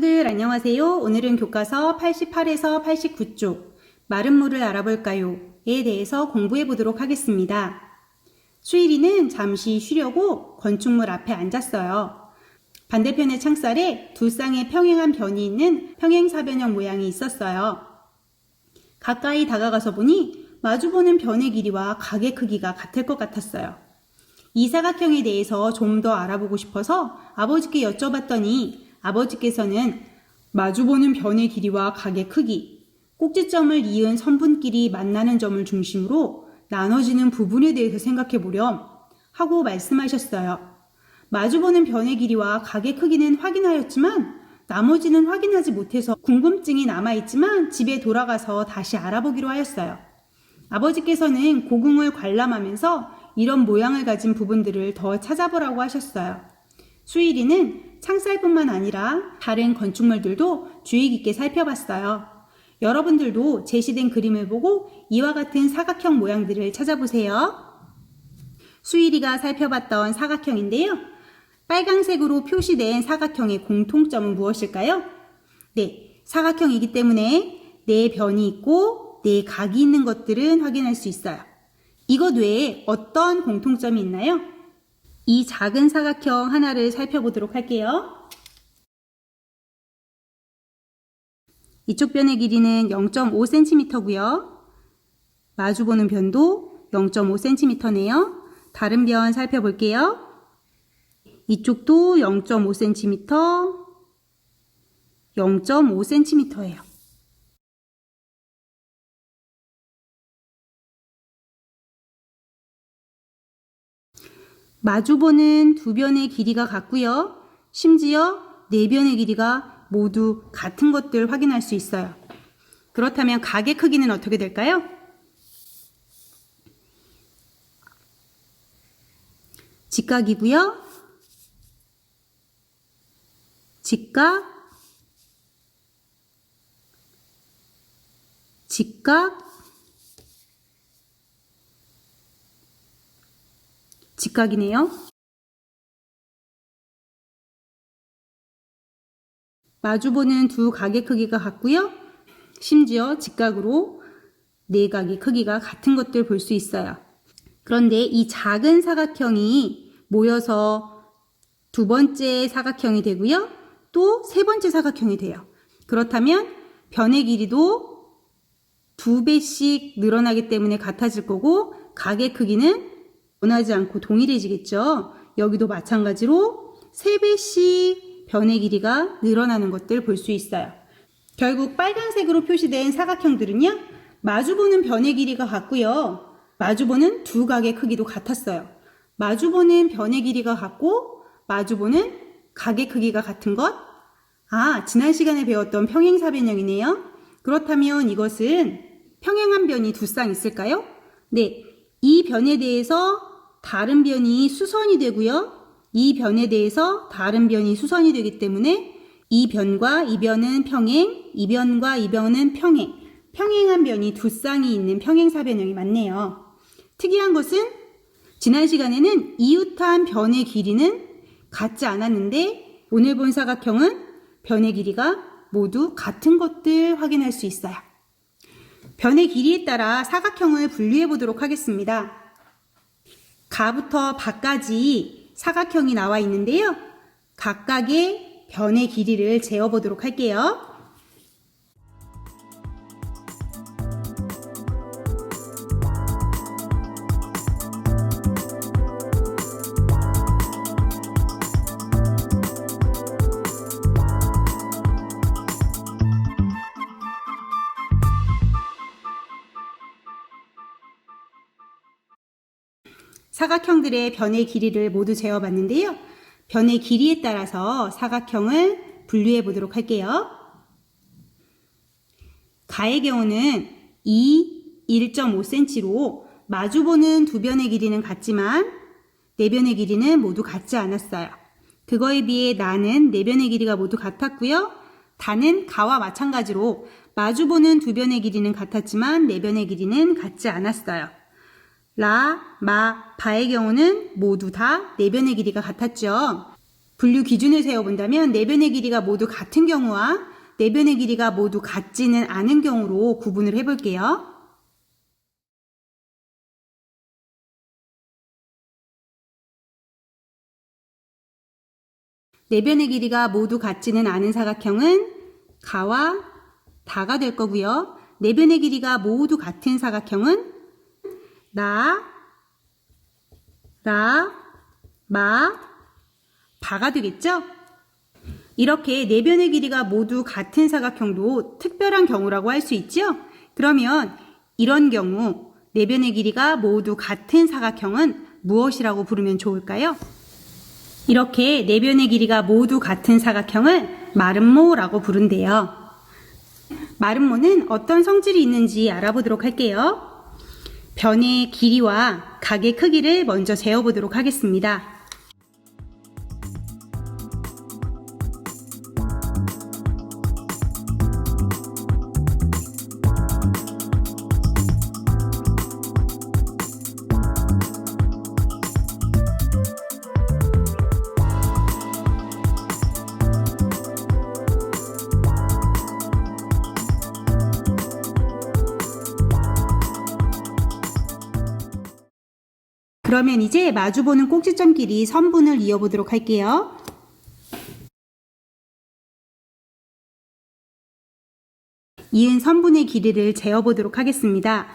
친구들 안녕하세요. 오늘은 교과서 88에서 89쪽 마른 물을 알아볼까요?에 대해서 공부해 보도록 하겠습니다. 수일이는 잠시 쉬려고 건축물 앞에 앉았어요. 반대편의 창살에 두 쌍의 평행한 변이 있는 평행사변형 모양이 있었어요. 가까이 다가가서 보니 마주보는 변의 길이와 각의 크기가 같을 것 같았어요. 이 사각형에 대해서 좀 더 알아보고 싶어서 아버지께 여쭤봤더니 아버지께서는 마주보는 변의 길이와 각의 크기, 꼭지점을 이은 선분끼리 만나는 점을 중심으로 나눠지는 부분에 대해서 생각해 보렴 하고 말씀하셨어요. 마주보는 변의 길이와 각의 크기는 확인하였지만 나머지는 확인하지 못해서 궁금증이 남아있지만 집에 돌아가서 다시 알아보기로 하였어요. 아버지께서는 고궁을 관람하면서 이런 모양을 가진 부분들을 더 찾아보라고 하셨어요. 수일이는 창살뿐만 아니라 다른 건축물들도 주의 깊게 살펴봤어요. 여러분들도 제시된 그림을 보고 이와 같은 사각형 모양들을 찾아보세요. 수일이가 살펴봤던 사각형인데요. 빨강색으로 표시된 사각형의 공통점은 무엇일까요? 네, 사각형이기 때문에 네 변이 있고 네 각이 있는 것들은 확인할 수 있어요. 이것 외에 어떤 공통점이 있나요? 이 작은 사각형 하나를 살펴보도록 할게요. 이쪽 변의 길이는 0.5cm고요. 마주보는 변도 0.5cm네요. 다른 변 살펴볼게요. 이쪽도 0.5cm, 0.5cm예요. 마주보는 두 변의 길이가 같고요. 심지어 네 변의 길이가 모두 같은 것들 확인할 수 있어요. 그렇다면 각의 크기는 어떻게 될까요? 직각이고요. 직각, 직각, 직각이네요. 마주보는 두 각의 크기가 같고요. 심지어 직각으로 네 각의 크기가 같은 것들 볼 수 있어요. 그런데 이 작은 사각형이 모여서 두 번째 사각형이 되고요. 또 세 번째 사각형이 돼요. 그렇다면 변의 길이도 두 배씩 늘어나기 때문에 같아질 거고 각의 크기는 원하지 않고 동일해지겠죠. 여기도 마찬가지로 3배씩 변의 길이가 늘어나는 것들 볼 수 있어요. 결국 빨간색으로 표시된 사각형들은요. 마주보는 변의 길이가 같고요. 마주보는 두 각의 크기도 같았어요. 마주보는 변의 길이가 같고 마주보는 각의 크기가 같은 것? 아, 지난 시간에 배웠던 평행사변형이네요. 그렇다면 이것은 평행한 변이 두 쌍 있을까요? 네, 이 변에 대해서 다른 변이 수선이 되고요. 이 변에 대해서 다른 변이 수선이 되기 때문에 이 변과 이 변은 평행, 이 변과 이 변은 평행. 평행한 변이 두 쌍이 있는 평행사 변형이 맞네요. 특이한 것은 지난 시간에는 이웃한 변의 길이는 같지 않았는데 오늘 본 사각형은 변의 길이가 모두 같은 것들 확인할 수 있어요. 변의 길이에 따라 사각형을 분류해 보도록 하겠습니다. 가부터 바까지 사각형이 나와 있는데요. 각각의 변의 길이를 재어보도록 할게요. 사각형들의 변의 길이를 모두 재어봤는데요. 변의 길이에 따라서 사각형을 분류해 보도록 할게요. 가의 경우는 2, 1.5cm로 마주보는 두 변의 길이는 같지만 네 변의 길이는 모두 같지 않았어요. 그거에 비해 나는 네 변의 길이가 모두 같았고요. 다는 가와 마찬가지로 마주보는 두 변의 길이는 같았지만 네 변의 길이는 같지 않았어요. 라, 마, 바의 경우는 모두 다네 변의 길이가 같았죠. 분류 기준을 세어본다면 내변의 길이가 모두 같은 경우와 내변의 길이가 모두 같지는 않은 경우로 구분을 해볼게요. 내변의 길이가 모두 같지는 않은 사각형은 가와 다가 될 거고요. 내변의 길이가 모두 같은 사각형은 나, 라, 마, 바가 되겠죠? 이렇게 내변의 길이가 모두 같은 사각형도 특별한 경우라고 할 수 있죠? 그러면 이런 경우 내변의 길이가 모두 같은 사각형은 무엇이라고 부르면 좋을까요? 이렇게 내변의 길이가 모두 같은 사각형을 마름모라고 부른대요. 마름모는 어떤 성질이 있는지 알아보도록 할게요. 변의 길이와 각의 크기를 먼저 재어보도록 하겠습니다. 그러면 이제 마주보는 꼭지점끼리 선분을 이어보도록 할게요. 이은 선분의 길이를 재어보도록 하겠습니다.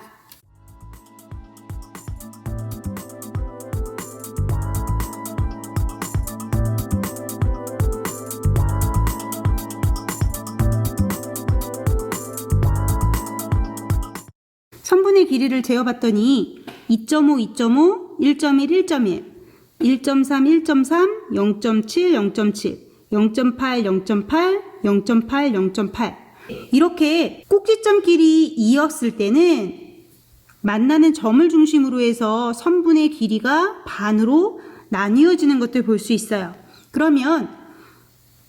선분의 길이를 재어봤더니 2.5, 2.5, 1.1, 1.1, 1.3, 1.3, 0.7, 0.7, 0.8, 0.8, 0.8, 0.8 이렇게 꼭지점끼리 이었을 때는 만나는 점을 중심으로 해서 선분의 길이가 반으로 나뉘어지는 것들 볼 수 있어요. 그러면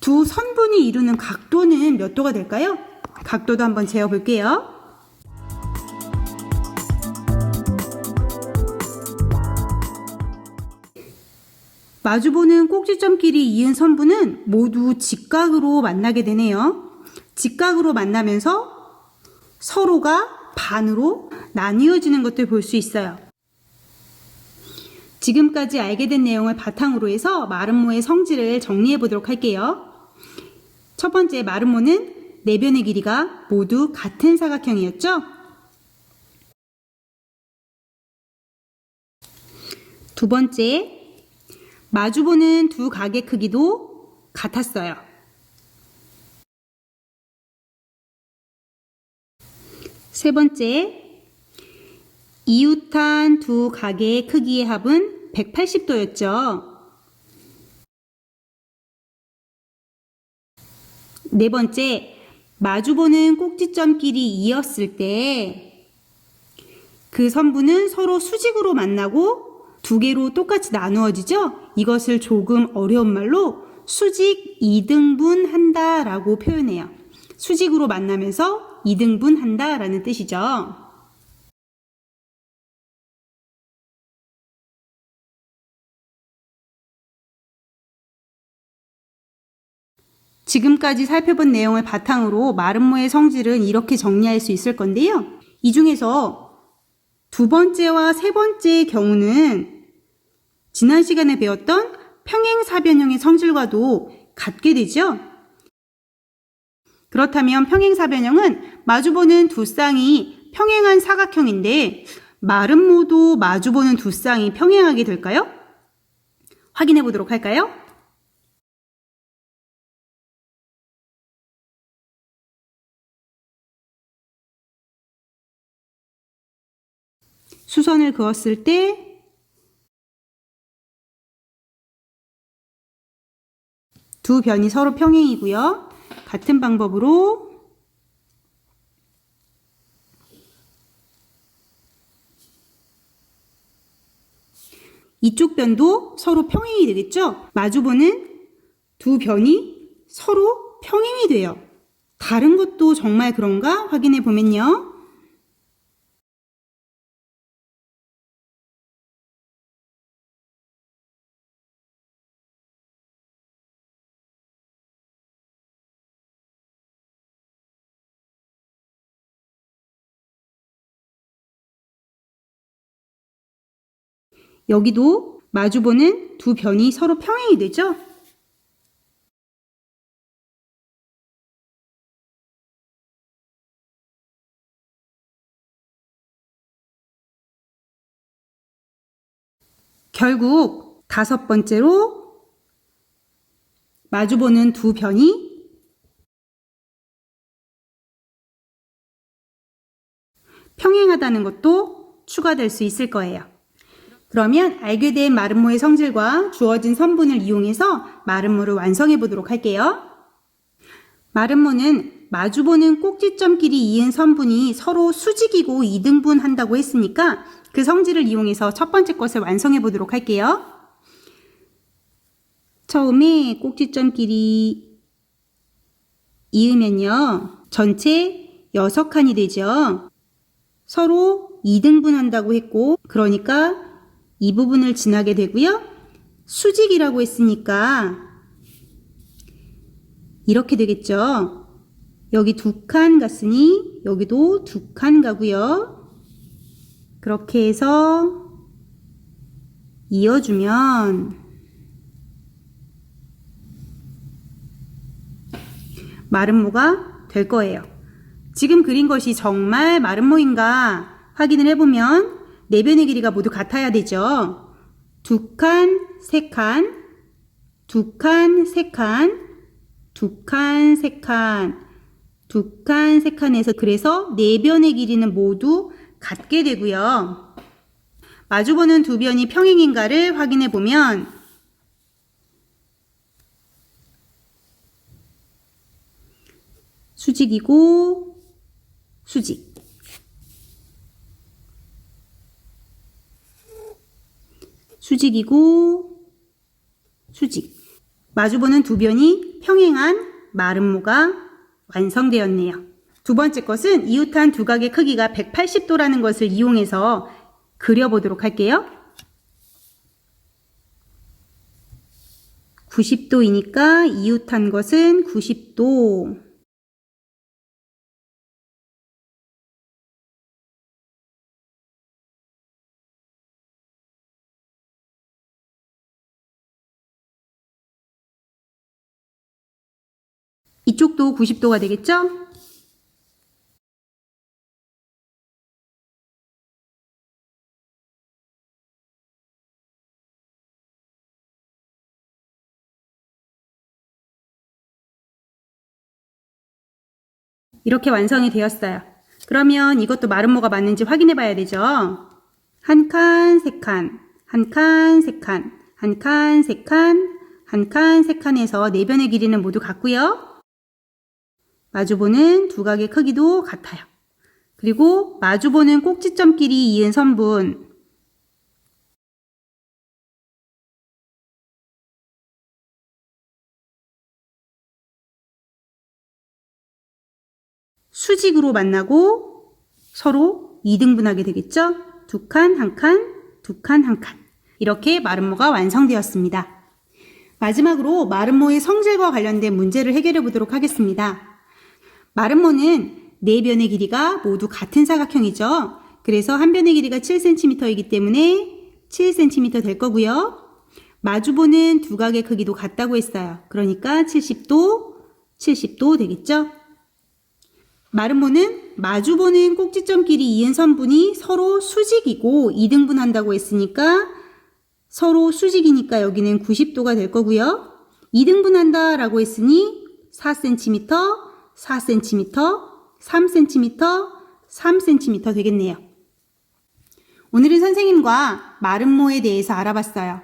두 선분이 이루는 각도는 몇 도가 될까요? 각도도 한번 재어볼게요. 마주보는 꼭지점끼리 이은 선분은 모두 직각으로 만나게 되네요. 직각으로 만나면서 서로가 반으로 나뉘어지는 것들 볼 수 있어요. 지금까지 알게 된 내용을 바탕으로 해서 마름모의 성질을 정리해 보도록 할게요. 첫 번째 마름모는 내변의 길이가 모두 같은 사각형이었죠? 두 번째, 마주보는 두 각의 크기도 같았어요. 세 번째, 이웃한 두 각의 크기의 합은 180도였죠. 네 번째, 마주보는 꼭지점끼리 이었을 때 그 선분은 서로 수직으로 만나고 두 개로 똑같이 나누어지죠? 이것을 조금 어려운 말로 수직 이등분 한다 라고 표현해요. 수직으로 만나면서 이등분 한다 라는 뜻이죠. 지금까지 살펴본 내용을 바탕으로 마름모의 성질은 이렇게 정리할 수 있을 건데요. 이 중에서 두 번째와 세 번째의 경우는 지난 시간에 배웠던 평행사변형의 성질과도 같게 되죠. 그렇다면 평행사변형은 마주보는 두 쌍이 평행한 사각형인데 마름모도 마주보는 두 쌍이 평행하게 될까요? 확인해 보도록 할까요? 수선을 그었을 때 두 변이 서로 평행이고요. 같은 방법으로 이쪽 변도 서로 평행이 되겠죠? 마주보는 두 변이 서로 평행이 돼요. 다른 것도 정말 그런가 확인해 보면요. 여기도 마주보는 두 변이 서로 평행이 되죠? 결국 다섯 번째로 마주보는 두 변이 평행하다는 것도 추가될 수 있을 거예요. 그러면 알게 된 마름모의 성질과 주어진 선분을 이용해서 마름모를 완성해 보도록 할게요. 마름모는 마주보는 꼭지점끼리 이은 선분이 서로 수직이고 이등분 한다고 했으니까 그 성질을 이용해서 첫 번째 것을 완성해 보도록 할게요. 처음에 꼭지점끼리 이으면요. 전체 6칸이 되죠. 서로 2등분 한다고 했고, 그러니까 이 부분을 지나게 되고요. 수직이라고 했으니까 이렇게 되겠죠. 여기 두 칸 갔으니 여기도 두 칸 가고요. 그렇게 해서 이어주면 마름모가 될 거예요. 지금 그린 것이 정말 마름모인가 확인을 해보면 네 변의 길이가 모두 같아야 되죠. 두 칸, 세 칸, 두 칸, 세 칸, 두 칸, 세 칸, 두 칸, 세 칸에서 그래서 네 변의 길이는 모두 같게 되고요. 마주보는 두 변이 평행인가를 확인해 보면 수직이고 수직 수직이고 수직 마주보는 두 변이 평행한 마름모가 완성되었네요. 두 번째 것은 이웃한 두각의 크기가 180도라는 것을 이용해서 그려보도록 할게요. 90도이니까 이웃한 것은 90도. 이쪽도 90도가 되겠죠? 이렇게 완성이 되었어요. 그러면 이것도 마름모가 맞는지 확인해 봐야 되죠. 한 칸, 세 칸, 한 칸, 세 칸, 한 칸, 세 칸, 한 칸, 세 칸에서 네 변의 길이는 모두 같고요. 마주보는 두각의 크기도 같아요. 그리고 마주보는 꼭지점끼리 이은 선분 수직으로 만나고 서로 2등분하게 되겠죠? 두 칸, 한 칸, 두 칸, 한 칸. 이렇게 마름모가 완성되었습니다. 마지막으로 마름모의 성질과 관련된 문제를 해결해 보도록 하겠습니다. 마름모는 네 변의 길이가 모두 같은 사각형이죠. 그래서 한 변의 길이가 7cm이기 때문에 7cm 될 거고요. 마주보는 두각의 크기도 같다고 했어요. 그러니까 70도, 70도 되겠죠? 마름모는 마주보는 꼭지점끼리 이은 선분이 서로 수직이고 2등분 한다고 했으니까 서로 수직이니까 여기는 90도가 될 거고요. 2등분 한다 라고 했으니 4cm, 4cm, 3cm, 3cm 되겠네요. 오늘은 선생님과 마름모에 대해서 알아봤어요.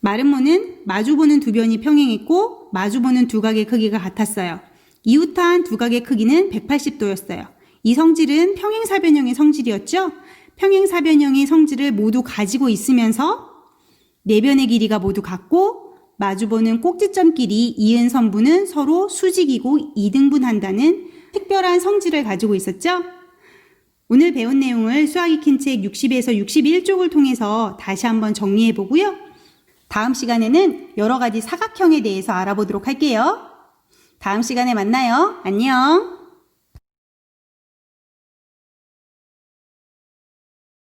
마름모는 마주보는 두 변이 평행했고 마주보는 두각의 크기가 같았어요. 이웃한 두각의 크기는 180도였어요. 이 성질은 평행사변형의 성질이었죠? 평행사변형의 성질을 모두 가지고 있으면서 네 변의 길이가 모두 같고 마주보는 꼭지점끼리 이은 선분은 서로 수직이고 이등분한다는 특별한 성질을 가지고 있었죠? 오늘 배운 내용을 수학 익힌 책 60에서 61쪽을 통해서 다시 한번 정리해 보고요. 다음 시간에는 여러 가지 사각형에 대해서 알아보도록 할게요. 다음 시간에 만나요. 안녕.